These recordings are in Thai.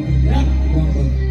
ได้อยู่รับลองดูเรา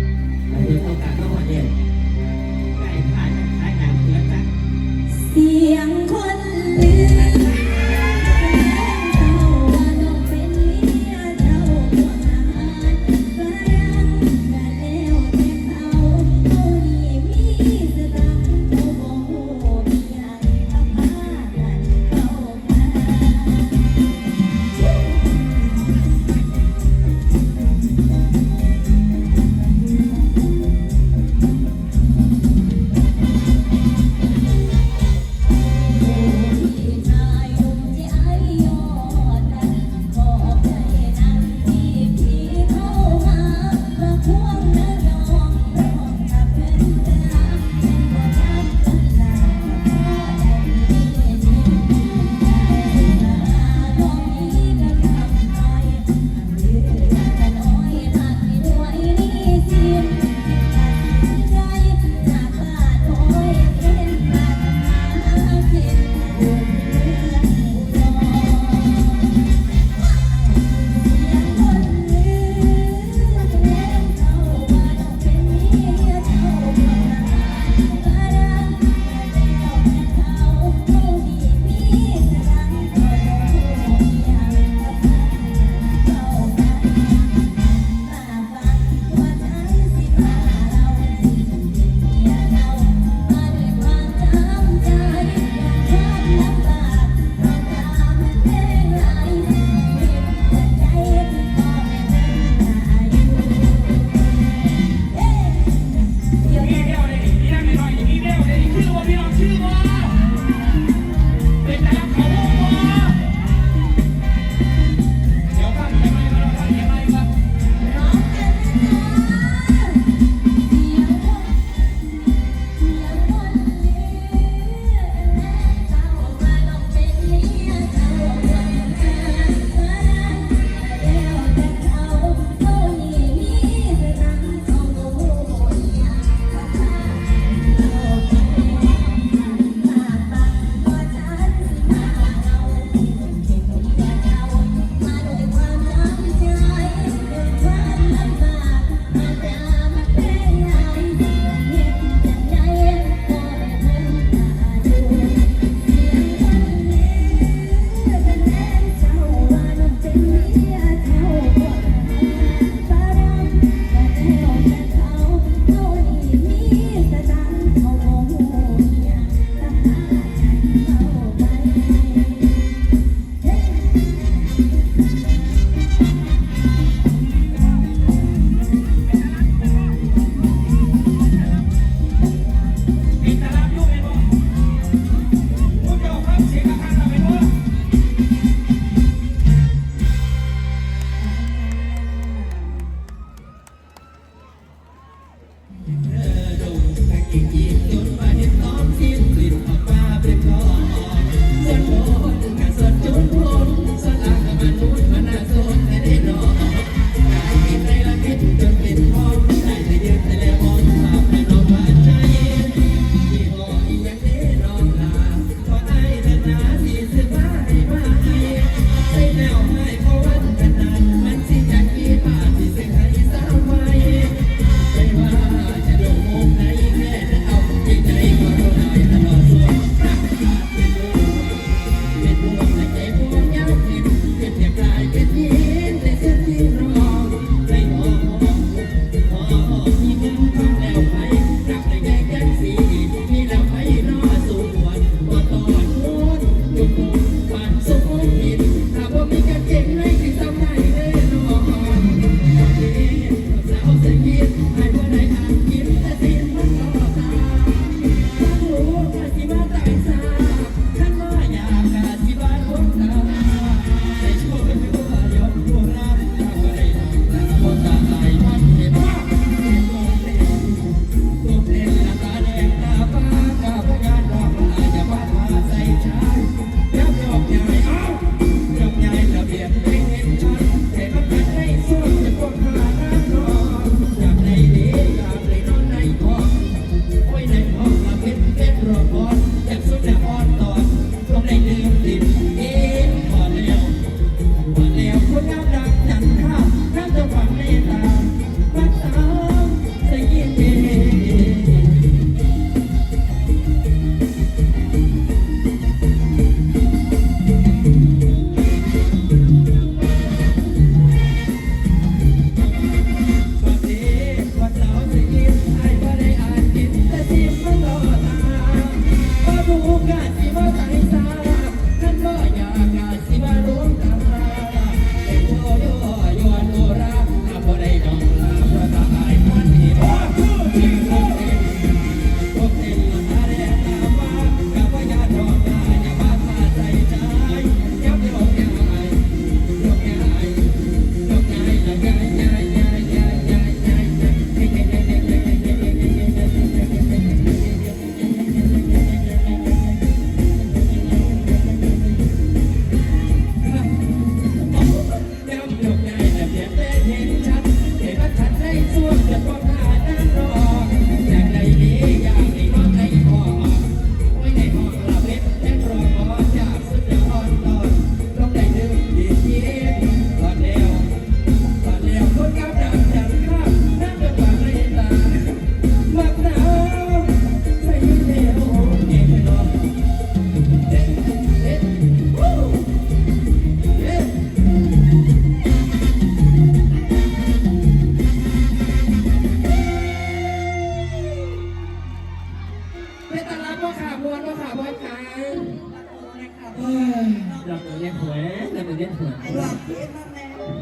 หวนั่นมันเล่นหวย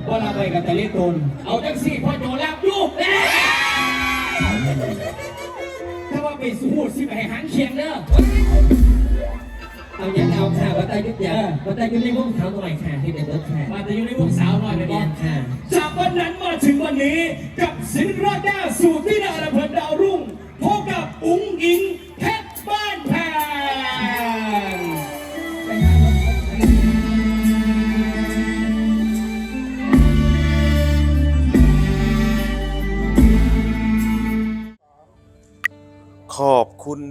บ่ละไปกับตะลิตนเอาจังสี่พ่อโจรับลูกเด้ถ้าว่าไปสู้สิไปหันเคียงเน้อเอาอย่างเอาค่ะวัตายุทธยาวัตายุ่งในวงสาวหน่อยค่ะที่เป็นรถข่ะวัตายุ่งในวงสาวหน่อยเป็นรถข่งจากวันนั้นมาถึงวันนี้กับสินรอดได้สู่ที่นาอำเภอ